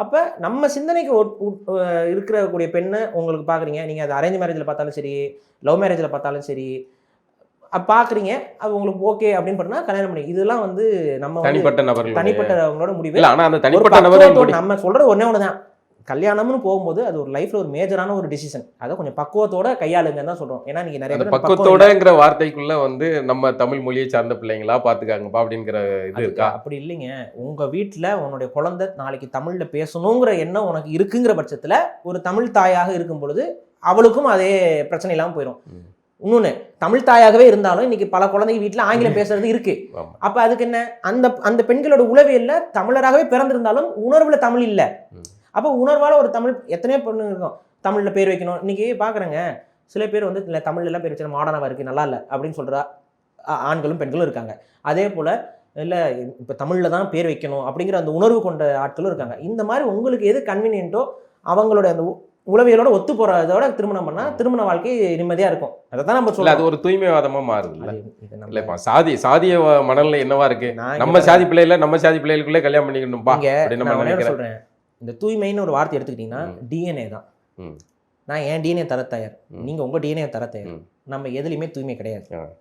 அப்போ நம்ம சிந்தனைக்கு இருக்கக்கூடிய பெண்ணை உங்களுக்கு பார்க்குறீங்க நீங்கள் அது அரேஞ்ச் மேரேஜில் பார்த்தாலும் சரி லவ் மேரேஜில் பார்த்தாலும் சரி பார்க்குறீங்க அது உங்களுக்கு ஓகே அப்படின்னு பண்ணால் கல்யாணம் பண்ணி இதெல்லாம் வந்து நம்ம தனிப்பட்ட முடிவு. இல்ல ஆனா அந்த ஒரு தனிப்பட்ட நபரை நம்ம சொல்றது ஒண்ணே ஒன்று தான் கல்யாணம்னு போகும்போது அது ஒரு லைஃப்ல ஒரு மேஜரான ஒரு டிசிஷன் அதை கொஞ்சம் பக்குவத்தோட கையாளுங்கன்னு தான் சொல்றோம். ஏன்னா நீங்க நிறைய பக்குவத்தோடங்கிற வார்த்தைக்குள்ள வந்து நம்ம தமிழ் மொழியை சார்ந்த பிள்ளைங்களா பாத்துக்காங்கப்பா அப்படிங்கிற இது இருக்கா? அப்படி இல்லைங்க. உங்க வீட்ல உன்னுடைய குழந்தை நாளைக்கு தமிழ்ல பேசணுங்கிற எண்ணம் உனக்கு இருக்குங்கிற பட்சத்துல ஒரு தமிழ் தாயாக இருக்கும் பொழுது அவளுக்கும் அதே பிரச்சனை இல்லாம போயிடும் ம். இன்னொன்னு தமிழ் தாயாகவே இருந்தாலும் இன்னைக்கு பல குழந்தைங்க வீட்ல ஆங்கிலம் பேசுறது இருக்கு. அப்ப அதுக்கு என்ன? அந்த அந்த பெண்களோட உளவியல்ல தமிழராகவே பிறந்திருந்தாலும் உணர்வுல தமிழ் இல்ல. அப்ப உணர்வால ஒரு தமிழ் எத்தனையோ பொண்ணு இருக்கும். தமிழ்ல பேர் வைக்கணும். இன்னைக்கு பாக்குறேங்க. சில பேர் வந்து இல்ல தமிழ்ல எல்லாம் பேர் வச்சு மாடர்னாக இருக்கு நல்லா இல்ல. அப்படின்னு சொல்றா ஆ- ஆண்களும் பெண்களும் இருக்காங்க. அதே போல இல்ல இப்ப தமிழ்ல தான் பேர் வைக்கணும். அப்படிங்கிற அந்த உணர்வு கொண்ட ஆட்களும் இருக்காங்க. இந்த மாதிரி உங்களுக்கு எது கன்வீனியன்ட்டோ அவங்களோட அந்த உளவியலோட ஒத்து போறதோட திருமணம் பண்ணா திருமண வாழ்க்கை நிம்மதியா இருக்கும். அதை தான் நம்ம இல்ல சொல்றோம். அது ஒரு தூய்மைவாதமா மாறுது இல்ல இப்ப சாதி சாதிய மனநிலை என்னவா இருக்கு? நான் நம்ம சாதி பிள்ளைல நம்ம சாதி பிள்ளைகளுக்குள்ளே கல்யாணம் பண்ணிக்கணும்பா அப்படின்னு நான் நம்ம இந்த தூய்மைன்னு ஒரு வார்த்தை எடுத்துக்கிட்டீங்கன்னா. டிஎன்ஏ தான். நான் ஏன் டிஎன்ஏ தர தயார் ம். நீங்க உங்க டிஎன்ஏ தர தயார் ம். நம்ம எதுலையுமே தூய்மை கிடையாது.